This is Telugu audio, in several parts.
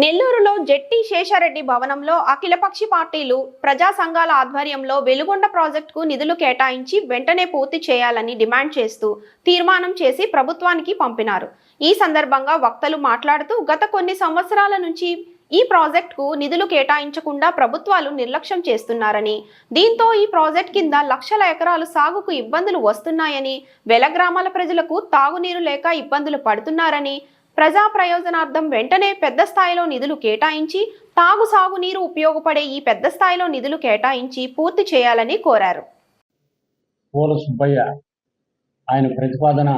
నెల్లూరులో జెట్టి శేషారెడ్డి భవనంలో అఖిలపక్షి పార్టీలు ప్రజా సంఘాల ఆధ్వర్యంలో వెలుగొండ ప్రాజెక్టుకు నిధులు కేటాయించి వెంటనే పూర్తి చేయాలని డిమాండ్ చేస్తూ తీర్మానం చేసి ప్రభుత్వానికి పంపినారు. ఈ సందర్భంగా వక్తలు మాట్లాడుతూ గత కొన్ని సంవత్సరాల నుంచి ఈ ప్రాజెక్టుకు నిధులు కేటాయించకుండా ప్రభుత్వాలు నిర్లక్ష్యం చేస్తున్నారని దీంతో ఈ ప్రాజెక్ట్ కింద లక్షల ఎకరాలు సాగుకు ఇబ్బందులు వస్తున్నాయని వెల గ్రామాల ప్రజలకు తాగునీరు లేక ఇబ్బందులు పడుతున్నారని ప్రజా ప్రయోజనార్థం వెంటనే పెద్ద స్థాయిలో నిధులు కేటాయించి తాగు సాగునీరు ఉపయోగపడే ఈ పెద్ద స్థాయిలో నిధులు కేటాయించి పూర్తి చేయాలని కోరారు. పూల సుబ్బయ్య ఆయన ప్రతిపాదన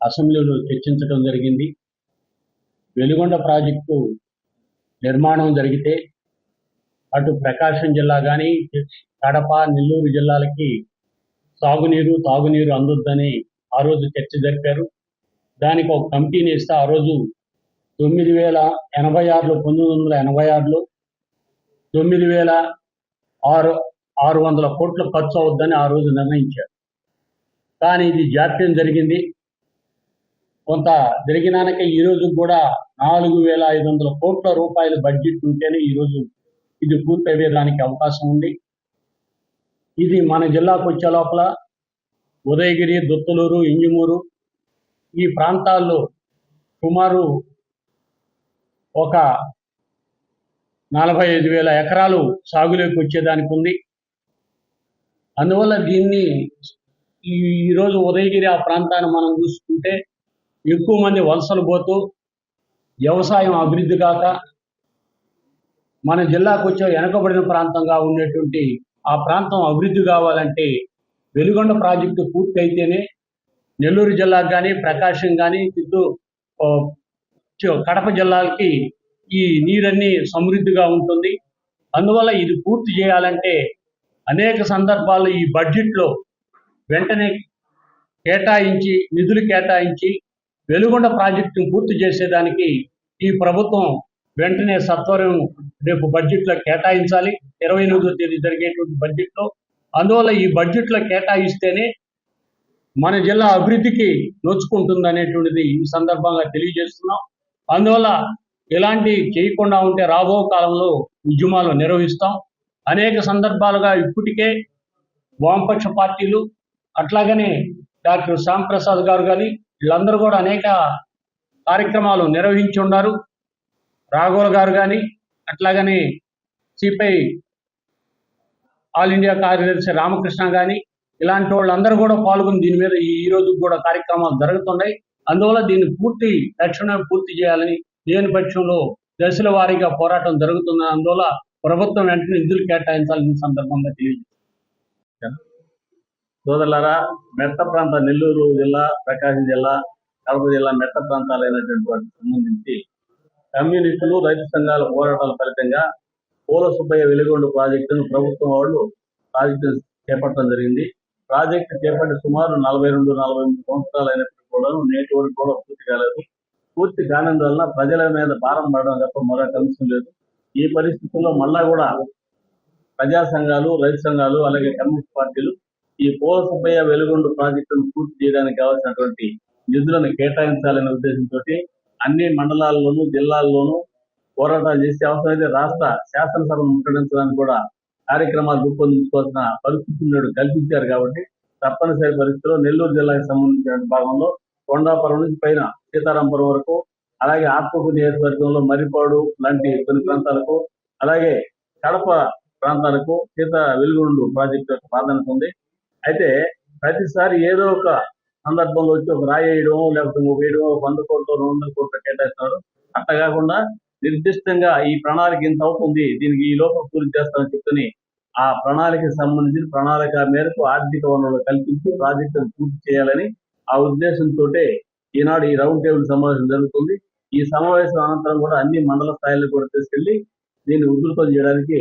అసెంబ్లీలో చర్చించడం జరిగింది. వెలుగొండ ప్రాజెక్టు నిర్మాణం జరిగితే అటు ప్రకాశం జిల్లా కానీ కడప నెల్లూరు జిల్లాలకి సాగునీరు తాగునీరు అందొద్దని ఆ రోజు చర్చ జరిపారు. దానికి ఒక కమిటీని ఇస్తే ఆ రోజు తొమ్మిది వేల ఎనభై ఆరులో పంతొమ్మిది వందల ఎనభై ఆరులో తొమ్మిది వేల ఆరు ఆరు వందల కోట్లు ఖర్చు అవుద్దని ఆ రోజు నిర్ణయించారు. కానీ ఇది జాప్యం జరిగింది. కొంత జరిగినాక ఈరోజు కూడా నాలుగు వేల ఐదు వందల కోట్ల రూపాయల బడ్జెట్ ఉంటేనే ఈరోజు ఇది పూర్తయ్యేదానికి అవకాశం ఉంది. ఇది మన జిల్లాకు వచ్చే లోపల ఉదయగిరి దుత్తలూరు ఇంజమూరు ఈ ప్రాంతాల్లో సుమారు ఒక నలభై ఐదు వేల ఎకరాలు సాగులోకి వచ్చేదానికి ఉంది అందువల్ల దీన్ని ఈ ఈరోజు ఉదయగిరి ఆ ప్రాంతాన్ని మనం చూసుకుంటే ఎక్కువ మంది వలసలు పోతూ వ్యవసాయం అభివృద్ధి కాక మన జిల్లాకు వచ్చే వెనకబడిన ప్రాంతంగా ఉండేటువంటి ఆ ప్రాంతం అభివృద్ధి కావాలంటే వెలుగొండ ప్రాజెక్టు పూర్తి అయితేనే నెల్లూరు జిల్లాకు కానీ ప్రకాశం కానీ చుట్టూ కడప జిల్లాలకి ఈ నీరన్నీ సమృద్ధిగా ఉంటుంది. అందువల్ల ఇది పూర్తి చేయాలంటే అనేక సందర్భాల్లో ఈ బడ్జెట్లో వెంటనే కేటాయించి నిధులు కేటాయించి వెలుగొండ ప్రాజెక్టును పూర్తి చేసేదానికి ఈ ప్రభుత్వం వెంటనే సత్వరం రేపు బడ్జెట్లో కేటాయించాలి. ఇరవై ఎనిమిదో తేదీ జరిగేటువంటి బడ్జెట్లో. అందువల్ల ఈ బడ్జెట్లో కేటాయిస్తేనే మన జిల్లా అభివృద్ధికి నోచుకుంటుంది అనేటువంటిది ఈ సందర్భంగా తెలియజేస్తున్నాం. అందువల్ల ఇలాంటి చేయకుండా ఉంటే రాబో కాలంలో ఉద్యమాలు నిర్వహిస్తాం. అనేక సందర్భాలుగా ఇప్పటికే వామపక్ష పార్టీలు అట్లాగనే డాక్టర్ శ్యామ్ ప్రసాద్ గారు కానీ వీళ్ళందరూ కూడా అనేక కార్యక్రమాలు నిర్వహించి ఉన్నారు. రాఘవుల గారు కానీ అట్లాగనే సిపిఐ ఆల్ ఇండియా కార్యదర్శి రామకృష్ణ కానీ ఇలాంటి వాళ్ళందరూ కూడా పాల్గొని దీని మీద ఈ రోజు కూడా కార్యక్రమాలు జరుగుతున్నాయి. అందువల్ల దీన్ని పూర్తి తక్షణమే పూర్తి చేయాలని లేని పక్షంలో దశల వారీగా పోరాటం జరుగుతుంది. అందువల్ల ప్రభుత్వం వెంటనే నిధులు కేటాయించాలని సందర్భంగా తెలియజేస్తాను సోదరులారా మెట్ట ప్రాంత నెల్లూరు జిల్లా ప్రకాశం జిల్లా కడప జిల్లా మెట్ట ప్రాంతాలైనటువంటి వాటికి సంబంధించి కమ్యూనిస్టులు రైతు సంఘాల పోరాటాల ఫలితంగా పోల సుబ్బయ్య వెలుగొండ ప్రాజెక్టును ప్రభుత్వం వాళ్ళు ప్రాజెక్టు చేపట్టడం జరిగింది. ప్రాజెక్టు చేపట్టి సుమారు నలభై రెండు నలభై మూడు సంవత్సరాలు అయినప్పుడు కూడా నేటి వరకు కూడా పూర్తి కాలేదు. పూర్తి కానందువలన ప్రజల మీద భారం పడడం తప్ప మరొక అంశం లేదు. ఈ పరిస్థితుల్లో మళ్ళా కూడా ప్రజా సంఘాలు రైతు సంఘాలు అలాగే కమ్యూనిస్ట్ పార్టీలు ఈ పోల సుబ్బయ్య వెలుగొండ ప్రాజెక్టును పూర్తి చేయడానికి కావాల్సినటువంటి నిధులను కేటాయించాలనే ఉద్దేశంతో అన్ని మండలాల్లోనూ జిల్లాల్లోనూ పోరాటాలు చేసి అవసరమైతే రాష్ట్ర శాసనసభను ముట్టడించడానికి కూడా కార్యక్రమాలు రూపొందించుకోవాల్సిన పరిస్థితి నేడు కల్పించారు కాబట్టి తప్పనిసరి పరిస్థితిలో నెల్లూరు జిల్లాకు సంబంధించిన భాగంలో కొండాపురం నుంచి పైన సీతారాంపురం వరకు అలాగే ఆత్మకు నియోజకవర్గంలో మరిపాడు లాంటి కొన్ని ప్రాంతాలకు అలాగే కడప ప్రాంతాలకు సీత వెలుగుండు ప్రాజెక్టు యొక్క ప్రాధాన్యత ఉంది. అయితే ప్రతిసారి ఏదో ఒక సందర్భంలో వచ్చి ఒక రాయి లేకపోతే వేయడం ఒక వంద కోట్లు రెండు వందల కోట్లు కేటాయిస్తున్నారు. అట్లా కాకుండా నిర్దిష్టంగా ఈ ప్రణాళిక ఇంత అవుతుంది దీనికి ఈ లోపం పూర్తి చేస్తామని చెప్తుని ఆ ప్రణాళిక సంబంధించిన ప్రణాళిక మేరకు ఆర్థిక వనరులు కల్పించి ప్రాజెక్టును పూర్తి చేయాలని ఆ ఉద్దేశంతో ఈనాడు ఈ రౌండ్ టేబుల్ సమావేశం జరుగుతుంది. ఈ సమావేశం అనంతరం కూడా అన్ని మండల స్థాయిలో కూడా తీసుకెళ్ళి దీన్ని ఉధృతం చేయడానికి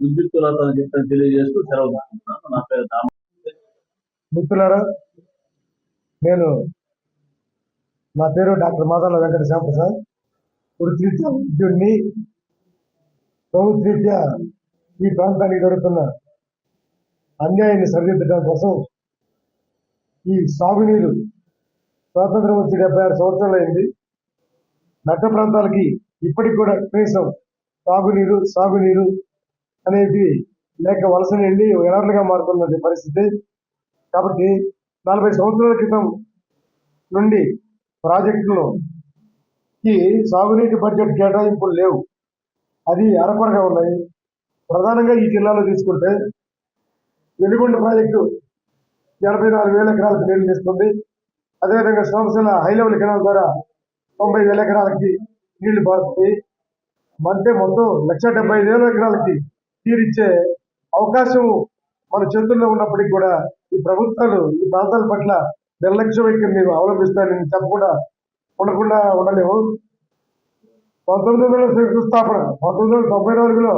ఉద్యుక్తులతో చెప్పని తెలియజేస్తూ సెలవు తీసుకుంటున్నాను. నా పేరు దామ మిత్రులారా నేను నా పేరు డాక్టర్ మాదాల వెంకట శ్యాంప్రసాద్ వృత్తిరీత్యా ఉద్యోగిని ప్రభుత్వరీత్యా ఈ ప్రాంతానికి జరుగుతున్న అన్యాయాన్ని సరిదిద్దడం కోసం ఈ సాగునీరు స్వాతంత్రం వచ్చి డెబ్బై ఆరు సంవత్సరాలు అయింది. నట్ట ప్రాంతాలకి ఇప్పటికి కూడా కనీసం తాగునీరు సాగునీరు అనేది లేక వలస వెళ్ళి ఎనర్లుగా మారుతున్నది పరిస్థితి. కాబట్టి నలభై సంవత్సరాల క్రితం నుండి ప్రాజెక్టులో ఈ సాగునీటి బడ్జెట్ కేటాయింపులు లేవు. అది అరపరగా ఉన్నాయి. ప్రధానంగా ఈ జిల్లాలో తీసుకుంటే వెలుగొండ ప్రాజెక్టు ఎనభై నాలుగు వేల ఎకరాలకు నీళ్ళు ఇస్తుంది అదేవిధంగా సోమశిల హై లెవెల్ కెనాల్ ద్వారా తొంభై వేల ఎకరాలకి నీళ్ళు పారుతాయి అంటే మొత్తం లక్ష డెబ్బై ఐదు వేల ఎకరాలకి తీరిచ్చే అవకాశం మన చేతుల్లో ఉన్నప్పటికీ కూడా ఈ ప్రభుత్వాలు ఈ ప్రాంతాల పట్ల నిర్లక్ష్య మేము అవలంబిస్తారని చెప్పకుండా ఉండకుండా ఉండలేము. పంతొమ్మిది వందల శంకుస్థాపన పంతొమ్మిది వందల తొంభై నాలుగులో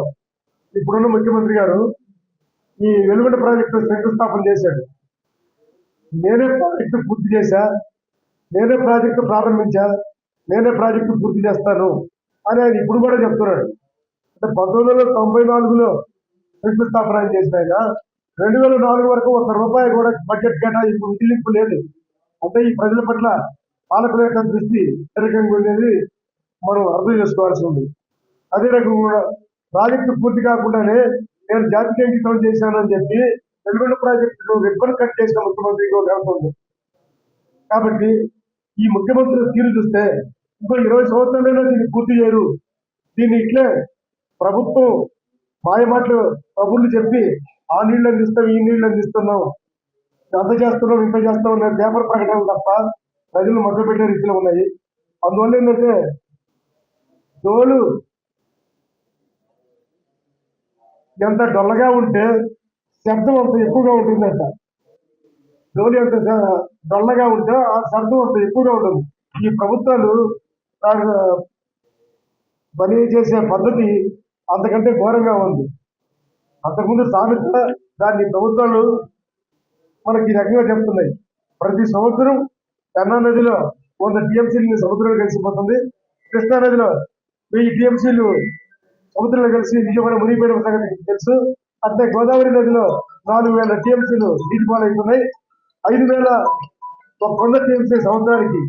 ఇప్పుడున్న ముఖ్యమంత్రి గారు ఈ వెలుగుండ ప్రాజెక్టు శంకుస్థాపన చేశాడు. నేనే ప్రాజెక్టు పూర్తి చేశా నేనే ప్రాజెక్టు ప్రారంభించా నేనే ప్రాజెక్టు పూర్తి చేస్తాను అని ఆయన ఇప్పుడు కూడా చెప్తున్నాడు. అంటే పంతొమ్మిది వందల తొంభై నాలుగులో శంకుస్థాపన ఆయన చేసిన ఆయన రెండు వేల నాలుగు వరకు ఒక రూపాయి కూడా బడ్జెట్ కేటాయింపు విధిలింపు లేదు. అంటే ఈ ప్రజల పట్ల పాలకుల యొక్క దృష్టి ఏ రకంగా ఉండేది మనం అర్థం చేసుకోవాల్సి ఉంది. అదే రకంగా ప్రాజెక్టు పూర్తి కాకుండానే నేను జాతీయ అంకితం చేశానని చెప్పి వెలుగొండ ప్రాజెక్టును రిబ్బన్ కట్ చేసిన ముఖ్యమంత్రికి ఒక ఉంది. కాబట్టి ఈ ముఖ్యమంత్రి తీరు చూస్తే ఇంకో ఇరవై సంవత్సరాలైనా దీన్ని పూర్తి చేయరు. దీన్ని ఇట్లే ప్రభుత్వం మాయమాటలు కబుర్లు చెప్పి ఆ నీళ్ళు అందిస్తాం ఈ నీళ్ళు అందిస్తున్నాం అంత చేస్తున్నాం ఇంత చేస్తున్నాం అనే పేపర్ ప్రకటనలు తప్ప ప్రజలు మొదలుపెట్టే పెట్టే రీతిలో ఉన్నాయి. అందువల్ల ఏంటంటే డోలు ఎంత డొల్లగా ఉంటే శబ్దం అంత ఎక్కువగా ఉంటుందంట. డోలు ఎంత డొల్లగా ఉంటే ఆ శబ్దం అంత ఎక్కువగా ఉంటుంది ఈ ప్రభుత్వాలు ఆ, పని చేసే పద్ధతి అంతకంటే ఘోరంగా ఉంది. అంతకుముందు సామెత దాన్ని ప్రభుత్వాలు మనకి ఈ రకంగా చెప్తున్నాయి. ప్రతి సంవత్సరం పెన్నా నదిలో వంద టీఎంసీలు సముద్రంలో కలిసిపోతుంది. కృష్ణా నదిలో వెయ్యి టీఎంసీలు సముద్రంలో కలిసి విజయవాడ మునిగిపోయిన సంగతి తెలుసు. అంటే గోదావరి నదిలో నాలుగు వేల టీఎంసీలు నీటి పాలవుతున్నాయి. ఐదు వేల ఒక వంద టీఎంసీ సముద్రానికి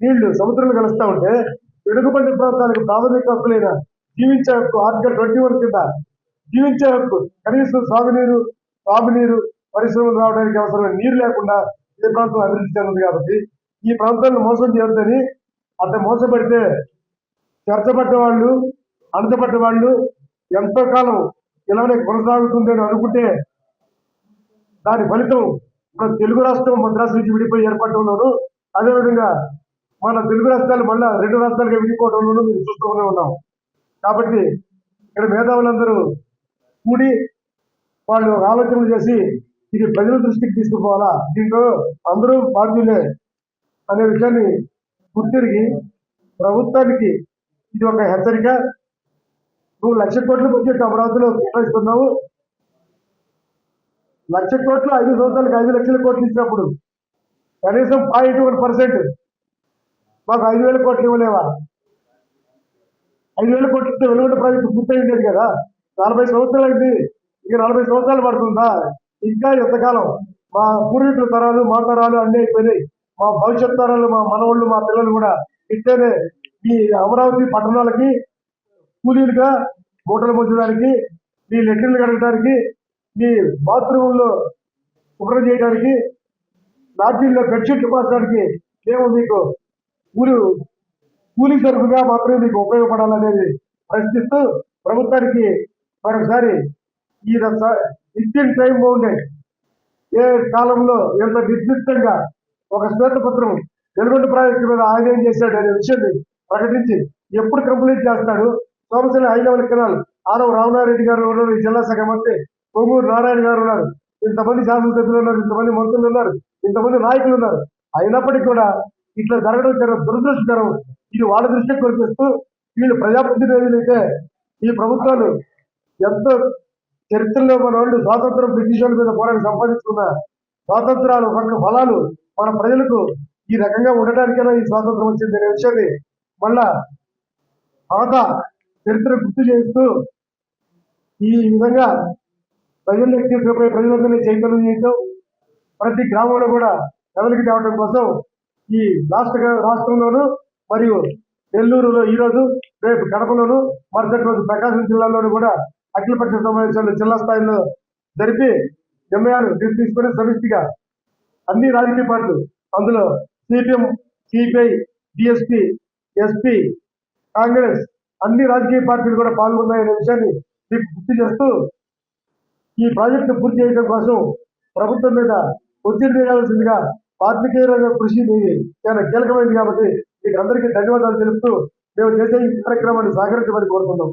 నీళ్ళు సముద్రంలో కలుస్తూ ఉంటే వెనుకబడిన ప్రాంతాలకు ప్రాథమిక హక్కులైన జీవించే హక్కు ఆర్టికల్ ట్వంటీ వన్ కింద జీవించే హక్కు కనీసం సాగునీరు తాగునీరు పరిశ్రమలు రావడానికి అవసరమైన నీరు లేకుండా ఏ ప్రాంతం అభివృద్ధి చెందింది కాబట్టి ఈ ప్రాంతాలను మోసం చేయొద్దని అంత మోసపడితే చర్చపడ్డ వాళ్ళు అణచబడ్డ వాళ్ళు ఎంతో కాలం ఇలానే కొనసాగుతుంది అని అనుకుంటే దాని ఫలితం మన తెలుగు రాష్ట్రం మద్రాసు నుంచి విడిపోయి ఏర్పడటంలోను అదేవిధంగా మన తెలుగు రాష్ట్రాలు మళ్ళా రెండు రాష్ట్రాలుగా విడిపోవడంలోనూ మేము చూస్తూనే ఉన్నాం. కాబట్టి ఇక్కడ మేధావులందరూ కూడి వాళ్ళు ఆలోచనలు చేసి ఇది ప్రజల దృష్టికి తీసుకుపోవాలా? దీంట్లో అందరూ బాధ్యులే అనే విషయాన్ని గుర్తిరిగి ప్రభుత్వానికి ఇది ఒక హెచ్చరిక. నువ్వు లక్ష కోట్ల బడ్జెట్ అమరావతిలో కేటాయిస్తున్నావు లక్ష కోట్లు ఐదు సంవత్సరాలకు ఐదు లక్షల కోట్లు ఇచ్చినప్పుడు కనీసం పాయింట్ వన్ పర్సెంట్. మాకు ఐదు వేల కోట్లు ఇవ్వలేవా? ఐదు వేల కోట్లు ఇస్తే వెలుగుంట ప్రాజెక్టు పూర్తయి ఉండేది కదా. నలభై సంవత్సరాలైంది ఇక నలభై సంవత్సరాలు పడుతుందా? ఇంకా ఎంతకాలం? మా పూర్వీకుల తరాలు మా తరాలు అన్నీ అయిపోయినాయి. మా భవిష్యత్ తరాలు మా మనవాళ్ళు మా పిల్లలు కూడా ఇస్తేనే ఈ అమరావతి పట్టణాలకి కూలీలుగా మూటలు పోసడానికి మీ లెట్రిన్లు కడగడానికి మీ బాత్రూంలో శుభ్రం చేయడానికి లాడ్జీల్లో బెడ్షీట్ మార్చడానికి మేము మీకు కూలి కూలీ తరఫుగా మాత్రమే మీకు ఉపయోగపడాలనేది ప్రశ్నిస్తూ ప్రభుత్వానికి మరొకసారి ఈ ఇండియన్ టైం బౌండెడ్ ఏ కాలంలో ఎంత నిర్దిష్టంగా ఒక శ్వేతపత్రం వెలుగొండ ప్రాజెక్టు మీద ఆయన ఏం చేశాడు అనే విషయాన్ని ప్రకటించి ఎప్పుడు కంప్లీట్ చేస్తాడు సోమశిల హై లెవెల్ కెనాల్ ఆరవ రామనారెడ్డి గారు ఉన్నారు ఈ జిల్లా శాఖ మంత్రి. పొంగూరు నారాయణ గారు ఉన్నారు. ఇంతమంది శాసనసభ్యులు ఉన్నారు ఇంతమంది మంత్రులు ఉన్నారు ఇంతమంది నాయకులు ఉన్నారు. అయినప్పటికీ కూడా ఇట్లా జరగడం చాలా దురదృష్టకరం. ఇది వాళ్ళ దృష్టికి కొనిపిస్తూ వీళ్ళు ప్రజాప్రతినిధులైతే ఈ ప్రభుత్వాలు ఎంతో చరిత్రలో మన వాళ్ళు స్వాతంత్రం బ్రిటిష్ వాళ్ళ మీద పోరాడి సంపాదించుకున్న స్వాతంత్రాలు పక్క ఫలాలు మన ప్రజలకు ఈ రకంగా ఉండటానికైనా ఈ స్వాతంత్రం వచ్చింది అనే విషయాన్ని మళ్ళా పాత చరిత్ర గుర్తు చేస్తూ ఈ విధంగా ప్రజల్లోకి తీసుకుపోయి ప్రజలందరినీ చైతన్యం చేయటం ప్రతి గ్రామంలో కూడా కదలికి తేవడం కోసం ఈ రాష్ట్ర రాష్ట్రంలోను మరియు నెల్లూరులో ఈరోజు రేపు కడపలోను మరుసటి రోజు ప్రకాశం జిల్లాలోను కూడా అఖిలపక్ష సమావేశాలు జిల్లా స్థాయిలో జరిపి నిర్ణయాలు తీసుకుని సమిష్టిగా అన్ని రాజకీయ పార్టీలు అందులో CPM CPI DSP SP Congress అన్ని రాజకీయ పార్టీలు కూడా పాల్గొన్నాయనే విషయాన్ని మీకు గుర్తు చేస్తూ ఈ ప్రాజెక్టు పూర్తి చేయడం కోసం ప్రభుత్వం మీద ఒత్తిడి చేయాల్సిందిగా పాత్రికేయ కృషి చాలా కీలకమైంది కాబట్టి మీకు అందరికీ ధన్యవాదాలు తెలుపుతూ మేము చేసే ఈ కార్యక్రమాన్ని సహకరించమని కోరుతున్నాం